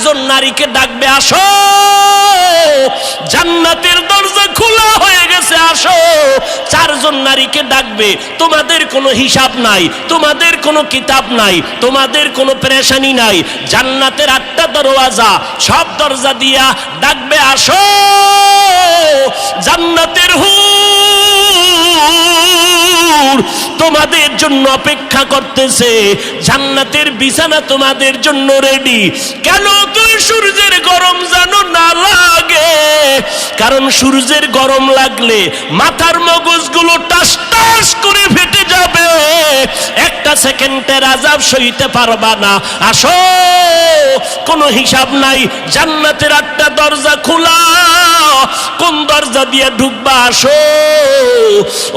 চারজন নারীকে ডাকবে, আসো। জান্নাতের দরজা খোলা হয়ে গেছে, আসো। চারজন নারীকে ডাকবে, তোমাদের কোনো হিসাব নাই, তোমাদের কোনো কিতাব নাই, তোমাদের কোনো প্রেশানি নাই। জান্নাতের আটটা দরওয়াজা সব দরজা দিয়া ডাকবে, আসো। তোমাদের জন্য অপেক্ষা করতেছে। জান্নাতের বিছানা তোমাদের জন্য রেডি কেন তুই সূর্যের গরম জানো না লাগে? কারণ সূর্যের গরম লাগলে মাথার মগজগুলো টাস টাস করে ফেটে যাবে। একটা সেকেন্ডের আজাব সইতে পারবা না। আসো, কোনো হিসাব নাই, জান্নাতের আটটা দরজা খোলা। কোন দরজা দিয়ে ঢুকবা? আসো।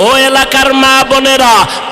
ও এলাকার মা বোনেরা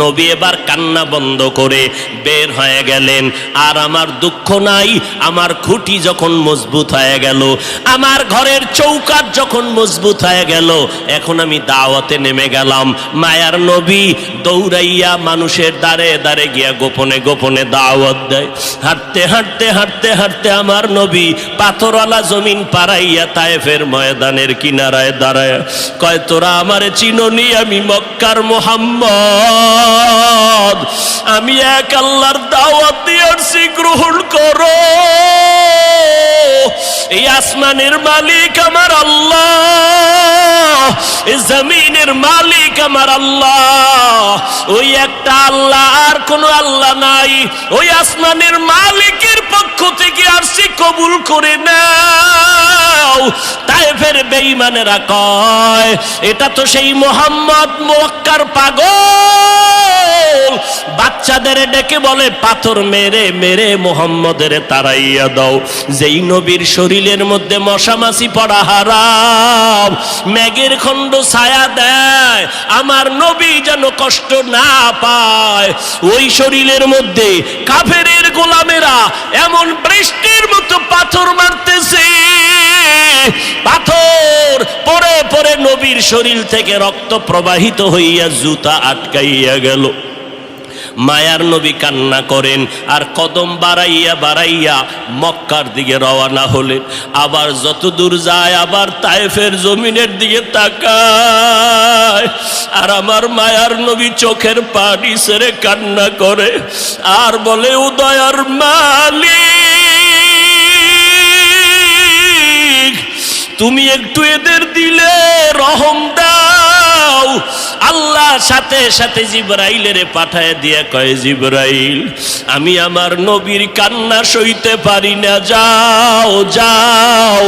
নবী এবার কান্না বন্ধ করে বের হয়ে গেলেন। আর আমার দুঃখ নাই, আমার খুঁটি যখন মজবুত হয়ে গেল, আমার ঘরের চৌকাট যখন মজবুত হয়ে গেল, এখন আমি দাওয়াতে নেমে গেলাম। মায়ার নবী দৌড়াইয়া মানুষের দ্বারে দ্বারে গিয়া গোপনে গোপনে দাওয়াত দেয়। হাঁটতে হাঁটতে হাঁটতে হাঁটতে আমার নবী পাথরওয়ালা জমিন পাড়াইয়া তায়েফের ময়দানের কিনারায় দাঁড়ায়। কয়, তোরা আমারে চিননি আমি মক্কার মোহাম্মদ? আমি এক আল্লাহর দাওয়াত দিয়ে আসছি গ্রহণ করো। এই আসমানের মালিক আমার আল্লাহ জমিনের মালিক আমার আল্লাহ। ওই একটা আল্লাহ, আর কোন আল্লাহ নাই। ওই আসমানের মালিকের পক্ষ থেকে আসছি কবুল করে নাও। তাই ফের বেঈমানেরা কয়, এটা তো সেই মোহাম্মদ মোয়াক্কার পাগল। বাচ্চাদের ডেকে বলে, পাথর মেরে মেরে মোহাম্মদের তারাইয়া দাও। যেই নবীর শরীরের মধ্যে মশামাছি পড়া হারাম, ম্যাগের খণ্ড ছায়া দেয়, আমার নবী যেন কষ্ট না পায়। ওই শরীরের মধ্যে কাফেরের গোলামেরা এমন বৃষ্টির মতো পাথর মারতেছে শরীর থেকে রক্ত প্রবাহিত হইয়া জুতা আটকাইয়া গেল। মায়ার নবী কান্না করেন, আর কদম বাড়াইয়া বাড়াইয়া মক্কার দিকে রওয়ানা হলেন। আবার যত দূর যায়, আবার তায়েফের জমিনের দিকে তাকায়। আর আমার মায়ার নবী চোখের পানি সেরে কান্না করে, আর বলে, উদয়ার মালিক তুমি একটু এদের দিলে রহম দাও। আল্লাহ সাথে সাথে জিব্রাইলের পাঠায় দিয়ে কয়, জিব্রাইল, আমি আমার নবীর কান্না সইতে পারি না। যাও যাও।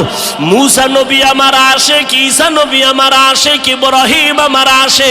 মুসা নবী আমার আসে কি ঈসা নবী আমার আসে কি ইব্রাহিম আমার আসে